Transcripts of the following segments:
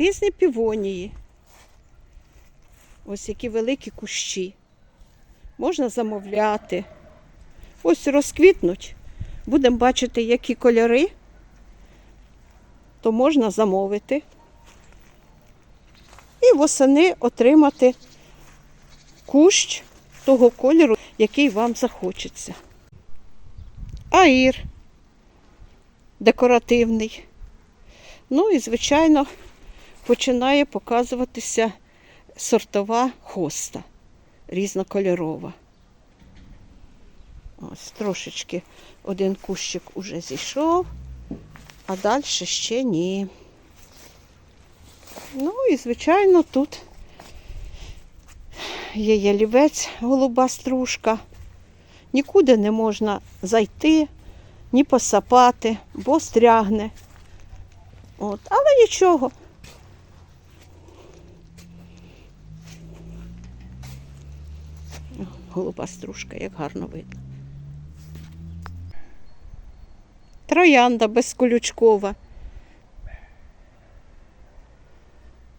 різні півонії. Ось які великі кущі. Можна замовляти. Ось розквітнуть. Будемо бачити, які кольори, то можна замовити. І восени отримати кущ того кольору, який вам захочеться. Аїр декоративний. Ну і, звичайно, починає показуватися сортова хоста різнокольорова. Ось трошечки один кущик уже зійшов, а далі ще ні. Ну і, звичайно, тут є ялівець, голуба стружка. Нікуди не можна зайти, ні посапати, бо стрягне. От. Але нічого. Голуба стружка, як гарно видно. Троянда безколючкова,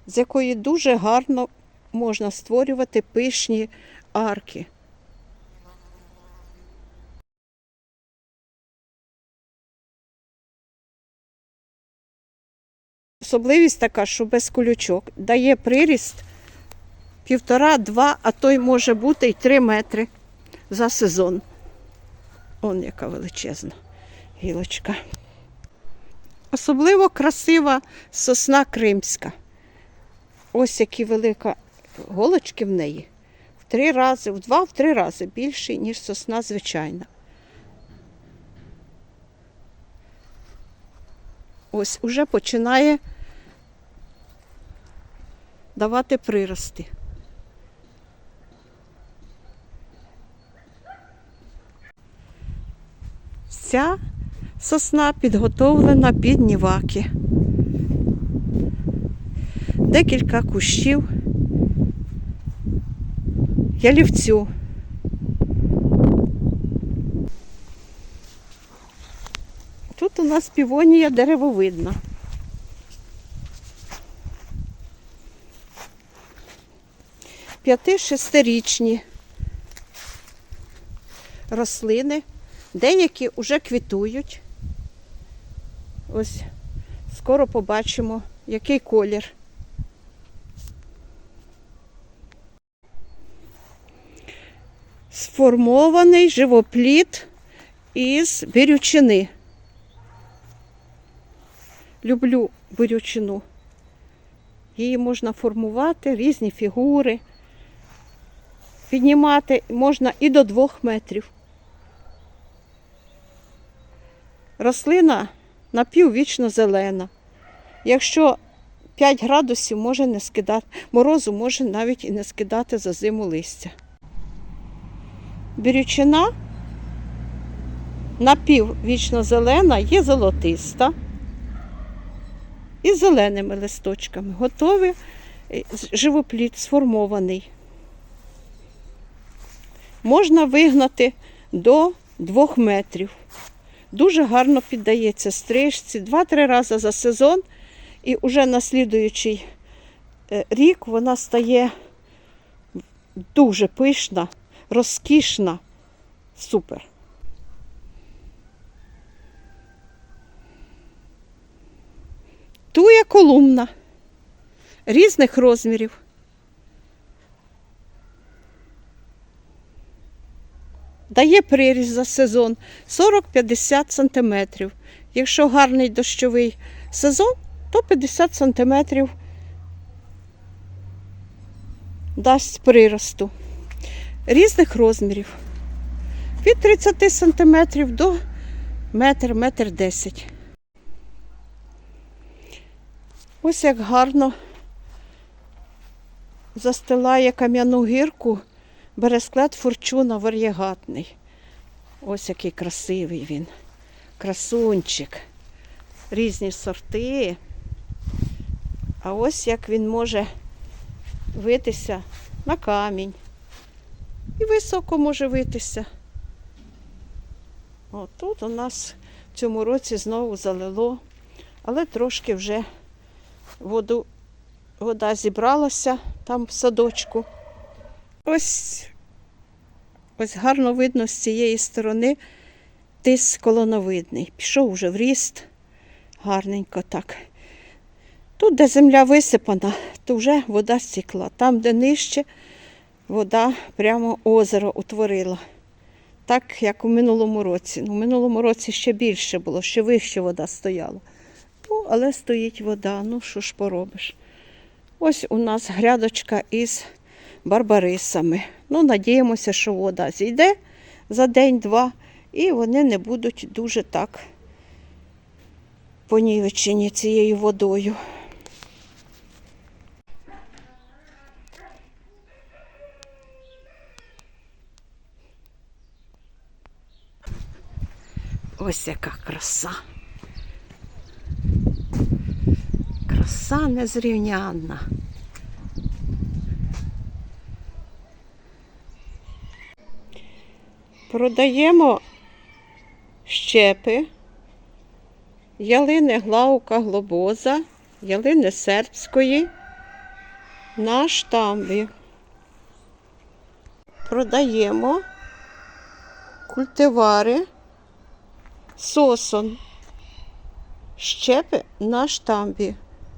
з якої дуже гарно можна створювати пишні арки. Особливість така, що без колючок дає приріст півтора-два, а то й може бути й три метри за сезон. Он яка величезна гілочка. Особливо красива сосна кримська. Ось які велика голочки в неї. В три рази, в два-в три рази більші, ніж сосна звичайна. Ось уже починає давати прирости. Ця сосна підготовлена під ніваки. Декілька кущів ялівцю. Тут у нас півонія деревовидна. П'яти-шестирічні рослини. Деякі вже квітують. Ось скоро побачимо, який колір. Сформований живопліт із бірючини. Люблю бірючину. Її можна формувати, різні фігури. Піднімати можна і до двох метрів. Рослина напіввічно зелена. Якщо 5 градусів може не скидати, морозу може навіть і не скидати за зиму листя. Бірючина напіввічно зелена, є золотиста і зеленими листочками. Готовий е, живопліт сформований. Можна вигнати до 2 метрів. Дуже гарно піддається стрижці. 2-3 рази за сезон. І вже на слідуючий е, рік вона стає дуже пишна, розкішна. Супер. Туя колумна різних розмірів. Дає приріст за сезон 40-50 см. Якщо гарний дощовий сезон, то 50 см дасть приросту різних розмірів. Від 30 см до метр, метр 10. Ось як гарно застилає кам'яну гірку бересклет форчуна вар'єгатний. Ось який красивий він. Красунчик. Різні сорти. А ось як він може витися на камінь. І високо може витися. О, тут у нас в цьому році знову залило, але трошки вже воду вода зібралася там в садочку. Ось, ось гарно видно з цієї сторони тис колоновидний. Пішов уже в ріст. Гарненько так. Тут, де земля висипана, то вже вода стікла. Там, де нижче, вода прямо озеро утворила. Так, як у минулому році. Ну, у минулому році ще більше було, ще вище вода стояла. Ну, але стоїть вода, ну що ж поробиш. Ось у нас грядочка із барбарисами. Ну, надіємося, що вода зійде за день-два, і вони не будуть дуже так понівечені цією водою. Ось яка краса. Краса незрівнянна. Продаємо щепи, ялини глаука глобоза, ялини сербської на штамбі. Продаємо культивари сосон, щепи на штамбі,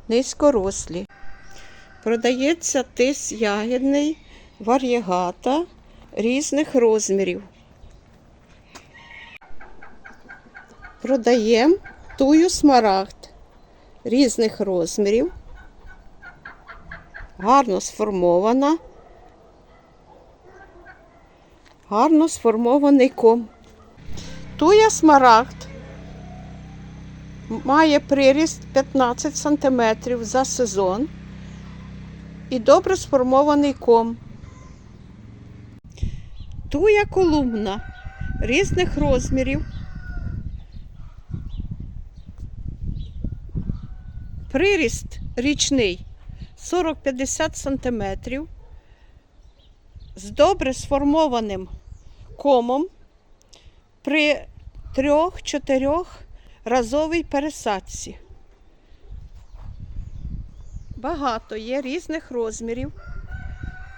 низькорослі. Продається тис ягідний, вар'єгата різних розмірів. Продаємо тую смарагд різних розмірів. Гарно сформована. Гарно сформований ком. Туя смарагд має приріст 15 см за сезон і добре сформований ком. Туя колумна різних розмірів. Приріст річний 40-50 см з добре сформованим комом при трьох-чотирьох разовій пересадці. Багато є різних розмірів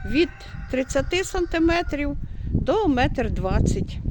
від 30 см до 1,20 м.